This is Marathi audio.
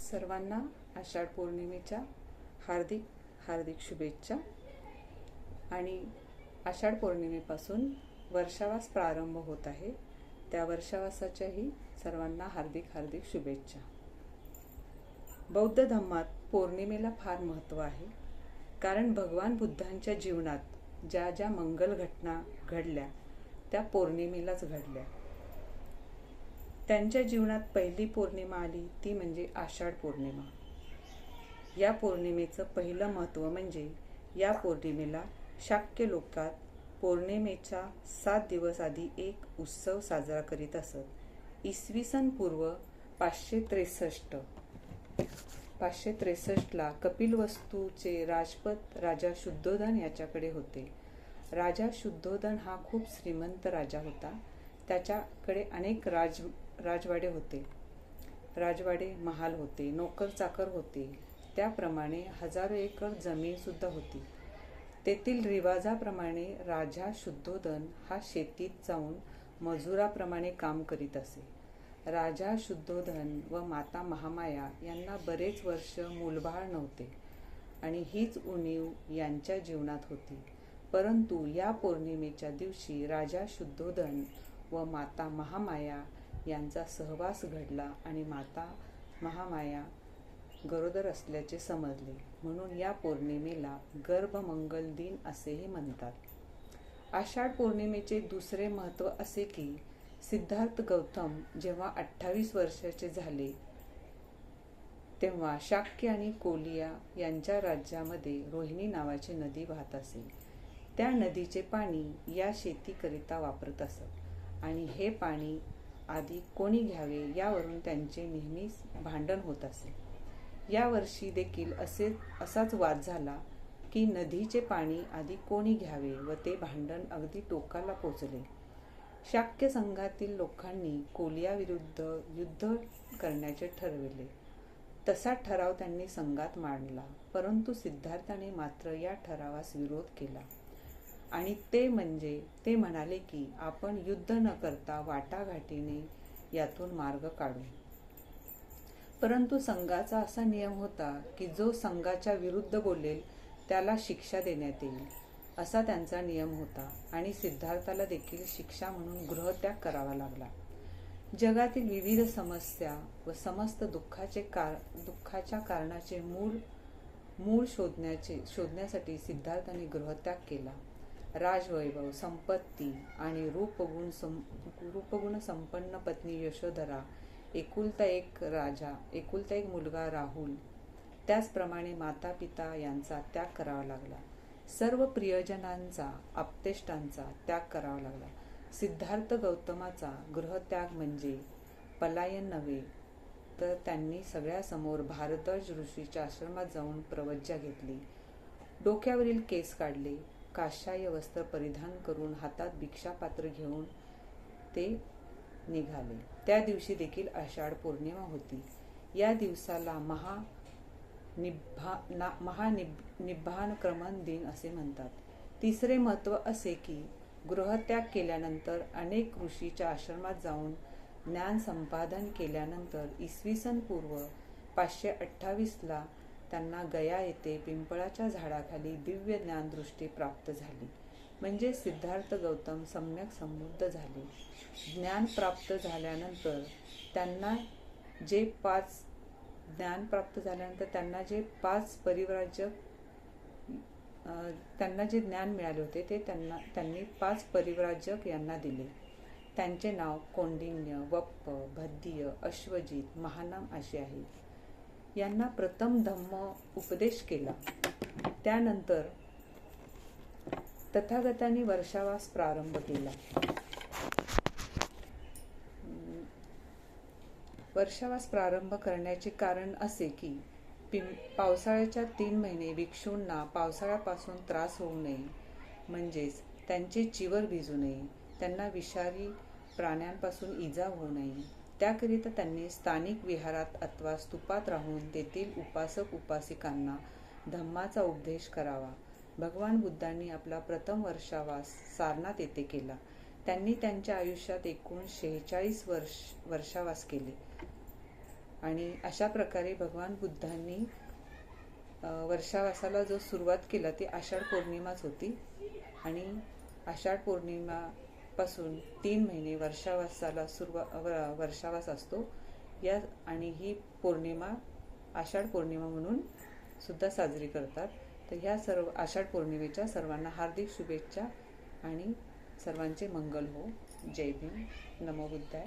सर्वांना आषाढ पौर्णिमेच्या हार्दिक हार्दिक शुभेच्छा. आणि आषाढ पौर्णिमेपासून वर्षावास प्रारंभ होत आहे. त्या वर्षावासाच्याही सर्वांना हार्दिक हार्दिक शुभेच्छा. बौद्ध धर्मात पौर्णिमेला फार महत्त्व आहे. कारण भगवान बुद्धांच्या जीवनात ज्या ज्या मंगल घटना घडल्या त्या पौर्णिमेलाच घडल्या. त्यांच्या जीवनात पहिली पौर्णिमा आली ती म्हणजे आषाढ पौर्णिमा. या पौर्णिमेचं पहिलं महत्त्व म्हणजे या पौर्णिमेला शाक्य लोकात पौर्णिमेच्या सात दिवस आधी एक उत्सव साजरा करीत असत. इसवी सन पूर्व पाचशे त्रेसष्ट. पाचशे त्रेसष्टला कपिलवस्तूचे राजपद राजा शुद्धोधन याच्याकडे होते. राजा शुद्धोधन हा खूप श्रीमंत राजा होता. त्याच्याकडे अनेक राज राजवाडे होते. राजवाडे महाल होते नोकर चाकर होते. त्याप्रमाणे हजारो एकर जमीनसुद्धा होती. तेथील रिवाजाप्रमाणे राजा शुद्धोधन हा शेतीत जाऊन मजुराप्रमाणे काम करीत असे. राजा शुद्धोधन व माता महामाया यांना बरेच वर्ष मूलबाळ नव्हते आणि हीच उणीव यांच्या जीवनात होती. परंतु या पौर्णिमेच्या दिवशी राजा शुद्धोधन व माता महामाया यांचा सहवास घडला आणि माता महामाया गरोदर असल्याचे समजले. म्हणून या पौर्णिमेला गर्भमंगल दिन असेही म्हणतात. आषाढ पौर्णिमेचे दुसरे महत्त्व असे की सिद्धार्थ गौतम जेव्हा अठ्ठावीस वर्षाचे झाले तेव्हा शाक्य आणि कोलिया यांच्या राज्यामध्ये रोहिणी नावाची नदी वाहत असे. त्या नदीचे पाणी या शेतीकरिता वापरत असत आणि हे पाणी आधी कोणी घ्यावे यावरून त्यांचे नेहमीच भांडण होत असे. यावर्षी देखील असे असाच वाद झाला की नदीचे पाणी आधी कोणी घ्यावे व ते भांडण अगदी टोकाला पोचले. शाक्य संघातील लोकांनी कोलियाविरुद्ध युद्ध करण्याचे ठरविले. तसा ठराव त्यांनी संघात मांडला परंतु सिद्धार्थाने मात्र या ठरावास विरोध केला. आणि ते म्हणजे ते म्हणाले की आपण युद्ध न करता वाटाघाटीने यातून मार्ग काढू. परंतु संघाचा असा नियम होता की जो संघाच्या विरुद्ध बोलेल त्याला शिक्षा देण्यात येईल असा त्यांचा नियम होता आणि सिद्धार्थाला देखील शिक्षा म्हणून गृहत्याग करावा लागला. जगातील विविध समस्या व समस्त दुःखाचे कार दुःखाच्या कारणाचे मूळ मूळ शोधण्याचे शोधण्यासाठी सिद्धार्थाने गृहत्याग केला. राजवैभव संपत्ती आणि रूपगुण सं रूपगुण संपन्न पत्नी यशोधरा एकुलता एक राजा एकुलता एक मुलगा राहुल. त्याचप्रमाणे माता पिता यांचा त्याग करावा लागला. सर्व प्रियजनांचा आपतेष्टांचा त्याग करावा लागला. सिद्धार्थ गौतमाचा गृहत्याग म्हणजे पलायन नव्हे तर त्यांनी सगळ्यासमोर भारद्वाज ऋषीच्या आश्रमात जाऊन प्रवज्जा घेतली. डोक्यावरील केस काढले. काशाय वस्त्र परिधान करून हातात भिक्षापात्र घेऊन ते निघाले. त्या दिवशी देखील आषाढ पौर्णिमा होती. या दिवसाला महा निभा ना महानिभ निब्बान क्रमण दिन असे म्हणतात. तिसरे महत्त्व असे की गृहत्याग केल्यानंतर अनेक ऋषीच्या आश्रमात जाऊन ज्ञान संपादन केल्यानंतर इसवी सन पूर्व पाचशे अठ्ठावीसला त्यांना गया येथे पिंपळाच्या झाडाखाली दिव्य ज्ञानदृष्टी प्राप्त झाली. म्हणजे सिद्धार्थ गौतम सम्यक समृद्ध झाले. ज्ञान प्राप्त झाल्यानंतर त्यांना जे पाच ज्ञान प्राप्त झाल्यानंतर त्यांना जे पाच परिव्राजक त्यांना जे ज्ञान मिळाले होते ते त्यांना त्यांनी पाच परिव्राजक यांना दिले. त्यांचे नाव कौंडिन्य वप्प भद्दीय अश्वजित महानाम असे आहे. यांना प्रथम धम्म उपदेश केला. त्यानंतर तथागतांनी वर्षावास प्रारंभ केला. वर्षावास प्रारंभ करण्याचे कारण असे की पिं पावसाळ्याच्या तीन महिने भिक्षूंना पावसाळ्यापासून त्रास होऊ नये. म्हणजेच त्यांचे चिवर भिजू नये. त्यांना विषारी प्राण्यांपासून इजा होऊ नये. त्याकरिता त्यांनी स्थानिक विहारात अथवा स्तूपात राहून तेथील उपासक उपासिकांना धम्माचा उपदेश करावा. भगवान बुद्धांनी आपला प्रथम वर्षावास सारनाथ येथे केला. त्यांनी त्यांच्या आयुष्यात एकूण शेहेचाळीस वर्ष वर्षावास केले. आणि अशा प्रकारे भगवान बुद्धांनी वर्षावासाला जो सुरुवात केला ती आषाढ पौर्णिमाच होती. आणि आषाढ पौर्णिमा पासून तीन महिने वर्षावासाला सुरुवा व- वर्षावास असतो. या आणि ही पौर्णिमा आषाढ पौर्णिमा म्हणून सुद्धा साजरी करतात. तर ह्या सर्व आषाढ पौर्णिमेच्या सर्वांना हार्दिक शुभेच्छा आणि सर्वांचे मंगल हो. जय भीम. नमो बुद्धाय.